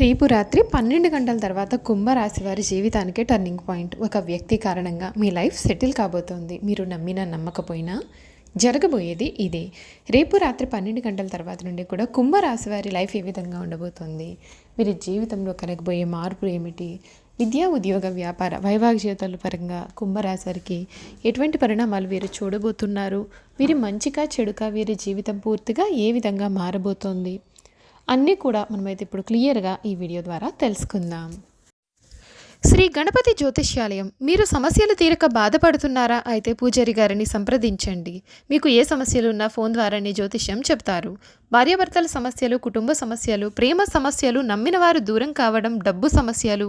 రేపు రాత్రి పన్నెండు గంటల తర్వాత కుంభరాశి వారి జీవితానికే టర్నింగ్ పాయింట్ ఒక వ్యక్తి కారణంగా మీ లైఫ్ సెటిల్ కాబోతోంది. మీరు నమ్మినా నమ్మకపోయినా జరగబోయేది ఇదే. రేపు రాత్రి పన్నెండు గంటల తర్వాత నుండి కూడా కుంభరాశి వారి లైఫ్ ఏ విధంగా ఉండబోతోంది? వీరి జీవితంలో కలగబోయే మార్పులు ఏమిటి? విద్యా ఉద్యోగ వ్యాపార వైవాహిక జీవితాల పరంగా కుంభరాశి వారికి ఎటువంటి పరిణామాలు వీరు చూడబోతున్నారు? వీరి మంచిగా చెడుగా వీరి జీవితం పూర్తిగా ఏ విధంగా మారబోతోంది? అన్నీ కూడా మనమైతే ఇప్పుడు క్లియర్గా ఈ వీడియో ద్వారా తెలుసుకుందాం. శ్రీ గణపతి జ్యోతిష్యాలయం మీరు సమస్యలు తీరక బాధపడుతున్నారా? అయితే పూజారి గారిని సంప్రదించండి. మీకు ఏ సమస్యలు ఉన్నా ఫోన్ ద్వారానే జ్యోతిష్యం చెప్తారు. భార్యాభర్తల సమస్యలు కుటుంబ సమస్యలు ప్రేమ సమస్యలు నమ్మిన వారు దూరం కావడం డబ్బు సమస్యలు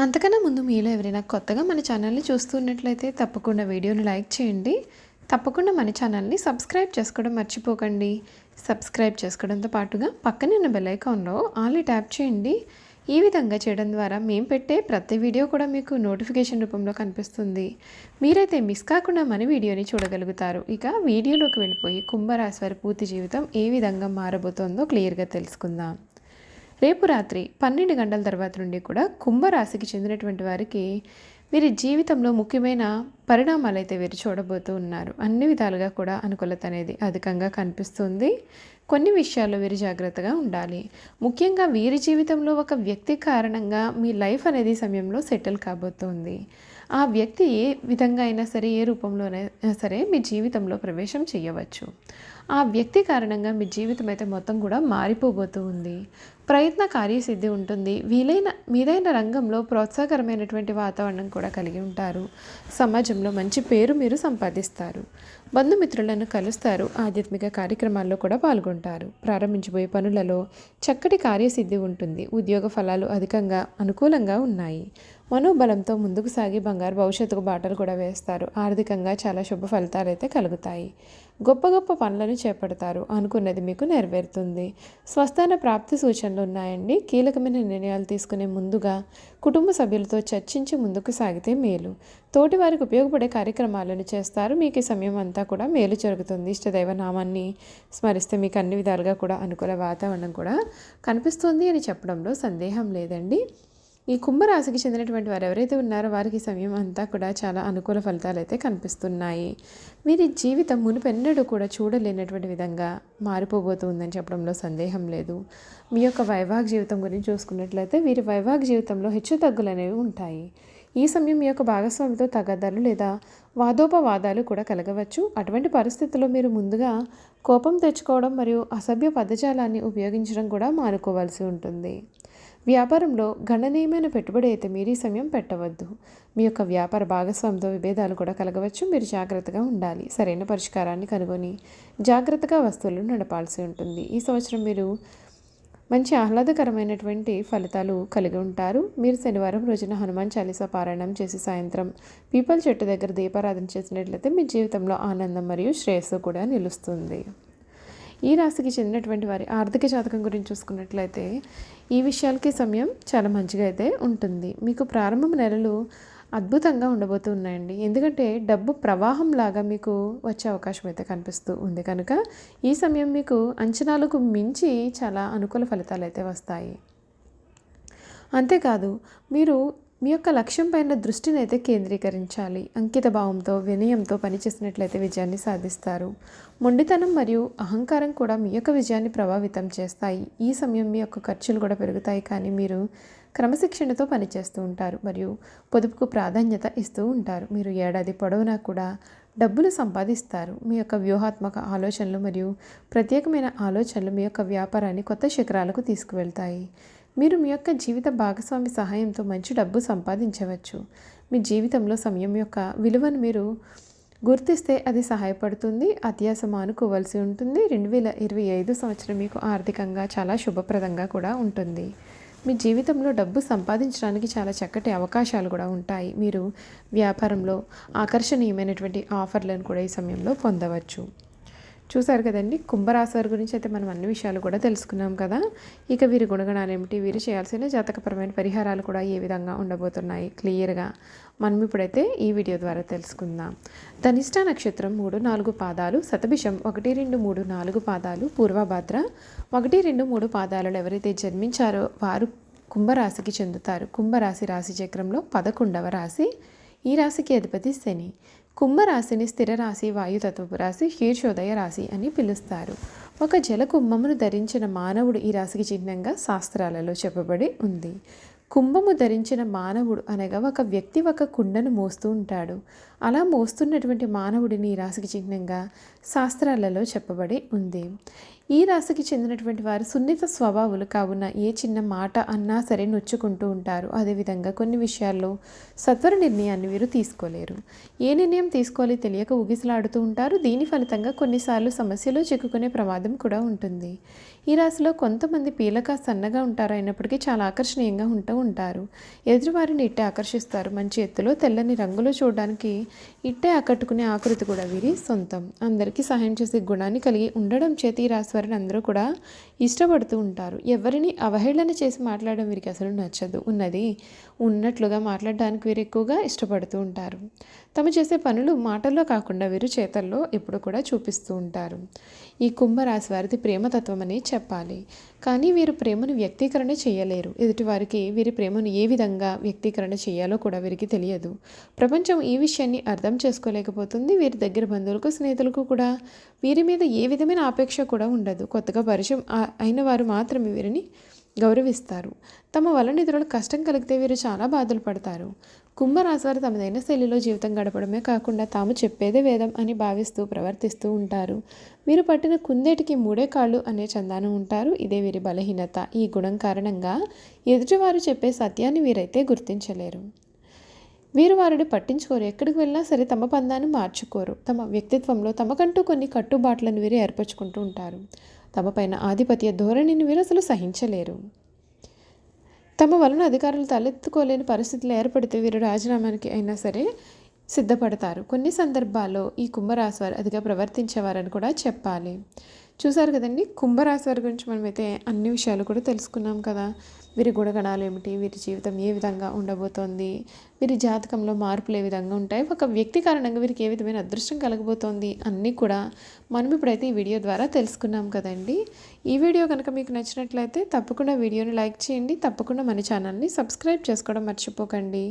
అంతకన్నా ముందు మీలో ఎవరైనా కొత్తగా మన ఛానల్ని చూస్తున్నట్లయితే తప్పకుండా వీడియోని లైక్ చేయండి. తప్పకుండా మన ఛానల్ని సబ్స్క్రైబ్ చేసుకోవడం మర్చిపోకండి. సబ్స్క్రైబ్ చేసుకోవడంతో పాటుగా పక్కనే ఉన్న బెల్ ఐకాన్లో ఆల్ని ట్యాప్ చేయండి. ఈ విధంగా చేయడం ద్వారా మేము పెట్టే ప్రతి వీడియో కూడా మీకు నోటిఫికేషన్ రూపంలో కనిపిస్తుంది. మీరైతే మిస్ కాకుండా మన వీడియోని చూడగలుగుతారు. ఇక వీడియోలోకి వెళ్ళిపోయి కుంభరాశి వారి పూర్తి జీవితం ఏ విధంగా మారబోతోందో క్లియర్గా తెలుసుకుందాం. రేపు రాత్రి పన్నెండు గంటల తర్వాత నుండి కూడా కుంభరాశికి చెందినటువంటి వారికి వీరి జీవితంలో ముఖ్యమైన పరిణామాలు అయితే వీరు చూడబోతూ ఉన్నారు. అన్ని విధాలుగా కూడా అనుకూలత అనేది అధికంగా కనిపిస్తుంది. కొన్ని విషయాల్లో వీరు జాగ్రత్తగా ఉండాలి. ముఖ్యంగా వీరి జీవితంలో ఒక వ్యక్తి కారణంగా మీ లైఫ్ అనేది సమయంలో సెటిల్ కాబోతోంది. ఆ వ్యక్తి ఏ విధంగా అయినా సరే ఏ రూపంలోనైనా సరే మీ జీవితంలో ప్రవేశం చేయవచ్చు. ఆ వ్యక్తి కారణంగా మీ జీవితం అయితే మొత్తం కూడా మారిపోబోతూ ఉంది. ప్రయత్న కార్యసిద్ధి ఉంటుంది. వీలైన మీదైన రంగంలో ప్రోత్సాహకరమైనటువంటి వాతావరణం కూడా కలిగి ఉంటారు. సమాజం సమాజంలో మంచి పేరు మీరు సంపాదిస్తారు. బంధుమిత్రులను కలుస్తారు. ఆధ్యాత్మిక కార్యక్రమాల్లో కూడా పాల్గొంటారు. ప్రారంభించబోయే పనులలో చక్కటి కార్యసిద్ధి ఉంటుంది. ఉద్యోగ ఫలాలు అధికంగా అనుకూలంగా ఉన్నాయి. మనోబలంతో ముందుకు సాగి బంగారు భవిష్యత్తుకు బాటలు కూడా వేస్తారు. ఆర్థికంగా చాలా శుభ ఫలితాలు అయితే కలుగుతాయి. గొప్ప గొప్ప పనులను చేపడతారు. అనుకున్నది మీకు నెరవేరుతుంది. స్వస్థాన ప్రాప్తి సూచనలు ఉన్నాయండి. కీలకమైన నిర్ణయాలు తీసుకునే ముందుగా కుటుంబ సభ్యులతో చర్చించి ముందుకు సాగితే మేలు. తోటి వారికి ఉపయోగపడే కార్యక్రమాలను చేస్తారు. మీకు ఈ సమయం అంతా కూడా మేలు జరుగుతుంది. ఇష్టదైవ నామాన్ని స్మరిస్తే మీకు అన్ని విధాలుగా కూడా అనుకూల వాతావరణం కూడా కనిపిస్తుంది అని చెప్పడంలో సందేహం లేదండి. ఈ కుంభరాశికి చెందినటువంటి వారు ఎవరైతే ఉన్నారో వారికి సమయం అంతా కూడా చాలా అనుకూల ఫలితాలు అయితే కనిపిస్తున్నాయి. వీరి జీవితం మునుపెన్నడూ కూడా చూడలేనటువంటి విధంగా మారిపోబోతుందని చెప్పడంలో సందేహం లేదు. మీ యొక్క వైవాహిక జీవితం గురించి చూసుకున్నట్లయితే వీరి వైవాహిక జీవితంలో హెచ్చు తగ్గులు అనేవి ఉంటాయి. ఈ సమయం మీ యొక్క భాగస్వామితో తగదలు లేదా వాదోపవాదాలు కూడా కలగవచ్చు. అటువంటి పరిస్థితుల్లో మీరు ముందుగా కోపం తెచ్చుకోవడం మరియు అసభ్య పదజాలాన్ని ఉపయోగించడం కూడా మానుకోవాల్సి ఉంటుంది. వ్యాపారంలో గణనీయమైన పెట్టుబడి అయితే మీరు ఈ సమయం పెట్టవద్దు. మీ యొక్క వ్యాపార భాగస్వామితో విభేదాలు కూడా కలగవచ్చు. మీరు జాగ్రత్తగా ఉండాలి. సరైన పరిష్కారాన్ని కనుగొని జాగ్రత్తగా వస్తువులను నడపాల్సి ఉంటుంది. ఈ సంవత్సరం మీరు మంచి ఆహ్లాదకరమైనటువంటి ఫలితాలు కలిగి ఉంటారు. మీరు శనివారం రోజున హనుమాన్ చాలీసా పారాయణం చేసి సాయంత్రం పీపల్ చెట్టు దగ్గర దీపారాధన చేసినట్లయితే మీ జీవితంలో ఆనందం మరియు శ్రేయస్సు కూడా నిలుస్తుంది. ఈ రాశికి చెందినటువంటి వారి ఆర్థిక జాతకం గురించి చూసుకున్నట్లయితే ఈ విషయాలకి సమయం చాలా మంచిగా అయితే ఉంటుంది. మీకు ప్రారంభం నెలలు అద్భుతంగా ఉండబోతూ ఉన్నాయండి. ఎందుకంటే డబ్బు ప్రవాహం లాగా మీకు వచ్చే అవకాశం అయితే కనిపిస్తూ ఉంది. కనుక ఈ సమయం మీకు అంచనాలకు మించి చాలా అనుకూల ఫలితాలు అయితే వస్తాయి. అంతేకాదు మీరు మీ యొక్క లక్ష్యం పైన దృష్టిని అయితే కేంద్రీకరించాలి. అంకిత భావంతో వినయంతో పనిచేసినట్లయితే విజయాన్ని సాధిస్తారు. మొండితనం మరియు అహంకారం కూడా మీ యొక్క విజయాన్ని ప్రభావితం చేస్తాయి. ఈ సమయం మీ యొక్క ఖర్చులు కూడా పెరుగుతాయి కానీ మీరు క్రమశిక్షణతో పనిచేస్తూ ఉంటారు మరియు పొదుపుకు ప్రాధాన్యత ఇస్తూ ఉంటారు. మీరు ఏడాది పొడవునా కూడా డబ్బులు సంపాదిస్తారు. మీ యొక్క వ్యూహాత్మక ఆలోచనలు మరియు ప్రత్యేకమైన ఆలోచనలు మీ యొక్క వ్యాపారాన్ని కొత్త శిఖరాలకు తీసుకువెళ్తాయి. మీరు మీ యొక్క జీవిత భాగస్వామి సహాయంతో మంచి డబ్బు సంపాదించవచ్చు. మీ జీవితంలో సమయం యొక్క విలువను మీరు గుర్తిస్తే అది సహాయపడుతుంది. అత్యాస మానుకోవాల్సి ఉంటుంది. రెండు వేల ఇరవై ఐదు సంవత్సరం మీకు ఆర్థికంగా చాలా శుభప్రదంగా కూడా ఉంటుంది. మీ జీవితంలో డబ్బు సంపాదించడానికి చాలా చక్కటి అవకాశాలు కూడా ఉంటాయి. మీరు వ్యాపారంలో ఆకర్షణీయమైనటువంటి ఆఫర్లను కూడా ఈ సమయంలో పొందవచ్చు. చూసారు కదండి. కుంభరాశి వారి గురించి అయితే మనం అన్ని విషయాలు కూడా తెలుసుకున్నాం కదా. ఇక వీరి గుణగణాలు ఏమిటి? వీరు చేయాల్సిన జాతకపరమైన పరిహారాలు కూడా ఏ విధంగా ఉండబోతున్నాయి? క్లియర్గా మనం ఇప్పుడైతే ఈ వీడియో ద్వారా తెలుసుకుందాం. ధనిష్ట నక్షత్రం మూడు నాలుగు పాదాలు శతభిషం ఒకటి రెండు మూడు నాలుగు పాదాలు పూర్వభాద్ర ఒకటి రెండు మూడు పాదాలలో ఎవరైతే జన్మించారో వారు కుంభరాశికి చెందుతారు. కుంభరాశి రాశి చక్రంలో పదకొండవ రాశి. ఈ రాశికి అధిపతి శని. కుంభరాశిని స్థిరరాశి వాయుతత్వపు రాశి శీర్షోదయ రాశి అని పిలుస్తారు. ఒక జల కుంభమును ధరించిన మానవుడు ఈ రాశికి చిహ్నంగా శాస్త్రాలలో చెప్పబడి ఉంది. కుంభము ధరించిన మానవుడు అనగా ఒక వ్యక్తి ఒక కుండను మోస్తూ ఉంటాడు. అలా మోస్తున్నటువంటి మానవుడిని ఈ రాశికి చిహ్నంగా శాస్త్రాలలో చెప్పబడి ఉంది. ఈ రాశికి చెందినటువంటి వారు సున్నిత స్వభావులు కావున ఏ చిన్న మాట అన్నా సరే నొచ్చుకుంటూ ఉంటారు. అదేవిధంగా కొన్ని విషయాల్లో సత్వర నిర్ణయాన్ని వీరు తీసుకోలేరు. ఏ నిర్ణయం తీసుకోవాలి తెలియక ఊగిసలాడుతూ ఉంటారు. దీని ఫలితంగా కొన్నిసార్లు సమస్యలు చిక్కుకునే ప్రమాదం కూడా ఉంటుంది. ఈ రాశిలో కొంతమంది పీలక సన్నగా ఉంటారు అయినప్పటికీ చాలా ఆకర్షణీయంగా ఉంటూ ఉంటారు. ఎదుటివారిని ఇట్టే ఆకర్షిస్తారు. మంచి ఎత్తులో తెల్లని రంగులో చూడడానికి ఇట్టే ఆకట్టుకునే ఆకృతి కూడా వీరి సొంతం. అందరికీ సహాయం చేసే గుణాన్ని కలిగి ఉండడం చేత ఈ రాశివారిని అందరూ కూడా ఇష్టపడుతూ ఉంటారు. ఎవరిని అవహేళన చేసి మాట్లాడడం వీరికి అసలు నచ్చదు. ఉన్నది ఉన్నట్లుగా మాట్లాడడానికి వీరు ఎక్కువగా ఇష్టపడుతూ ఉంటారు. తమ చేసే పనులు మాటల్లో కాకుండా వీరు చేతల్లో ఎప్పుడు కూడా చూపిస్తూ ఉంటారు. ఈ కుంభరాశి వారిది ప్రేమతత్వం అని చెప్పాలి. కానీ వీరు ప్రేమను వ్యక్తీకరణ చేయలేరు. ఎదుటివారికి వీరి ప్రేమను ఏ విధంగా వ్యక్తీకరణ చేయాలో కూడా వీరికి తెలియదు. ప్రపంచం ఈ విషయాన్ని అర్థం చేసుకోలేకపోతుంది. వీరి దగ్గర బంధువులకు స్నేహితులకు కూడా వీరి మీద ఏ విధమైన ఆపేక్ష కూడా ఉండదు. కొత్తగా పరిచయం అయిన వారు మాత్రమే వీరిని గౌరవిస్తారు. తమ వలన ఇతరులకు కష్టం కలిగితే వీరు చాలా బాధలు పడతారు. కుంభరాశి వారు తమదైన శైలిలో జీవితం గడపడమే కాకుండా తాము చెప్పేదే వేదం అని భావిస్తూ ప్రవర్తిస్తూ ఉంటారు. వీరు పట్టిన కుందేటికి మూడే కాళ్ళు అనే చందానం ఉంటారు. ఇదే వీరి బలహీనత. ఈ గుణం కారణంగా ఎదుటివారు చెప్పే సత్యాన్ని వీరైతే గుర్తించలేరు. వీరు వారిని పట్టించుకోరు. ఎక్కడికి వెళ్ళినా సరే తమ పందాన్ని మార్చుకోరు. తమ వ్యక్తిత్వంలో తమకంటూ కొన్ని కట్టుబాట్లను వీరు ఏర్పరచుకుంటూ ఉంటారు. తమపైన ఆధిపత్య ధోరణిని వీరు అసలు సహించలేరు. తమ వలన అధికారులు తలెత్తుకోలేని పరిస్థితులు ఏర్పడితే వీరు రాజీనామానికి అయినా సరే సిద్ధపడతారు. కొన్ని సందర్భాల్లో ఈ కుంభరాశి వారు అదిగా ప్రవర్తించేవారని కూడా చెప్పాలి. చూసారు కదండి? కుంభరాశి వారి గురించి మనమైతే అన్ని విషయాలు కూడా తెలుసుకున్నాం కదా. వీరి గుణగణాలు ఏమిటి? వీరి జీవితం ఏ విధంగా ఉండబోతోంది? వీరి జాతకంలో మార్పులు ఏ విధంగా ఉంటాయి? ఒక వ్యక్తి కారణంగా వీరికి ఏ విధమైన అదృష్టం కలగబోతోంది? అన్నీ కూడా మనం ఇప్పుడైతే ఈ వీడియో ద్వారా తెలుసుకున్నాం కదండి. ఈ వీడియో కనుక మీకు నచ్చినట్లయితే తప్పకుండా వీడియోని లైక్ చేయండి. తప్పకుండా మన ఛానల్ని సబ్స్క్రైబ్ చేసుకోవడం మర్చిపోకండి.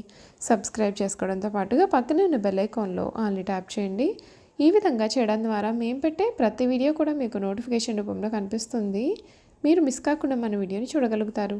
సబ్స్క్రైబ్ చేసుకోవడంతో పాటుగా పక్కనే ఉన్న బెల్ ఐకాన్లో ఆన్లీ ట్యాప్ చేయండి. ఈ విధంగా చేయడం ద్వారా మేము పెట్టే ప్రతి వీడియో కూడా మీకు నోటిఫికేషన్ రూపంలో కనిపిస్తుంది. మీరు మిస్ కాకుండా మన వీడియోని చూడగలుగుతారు.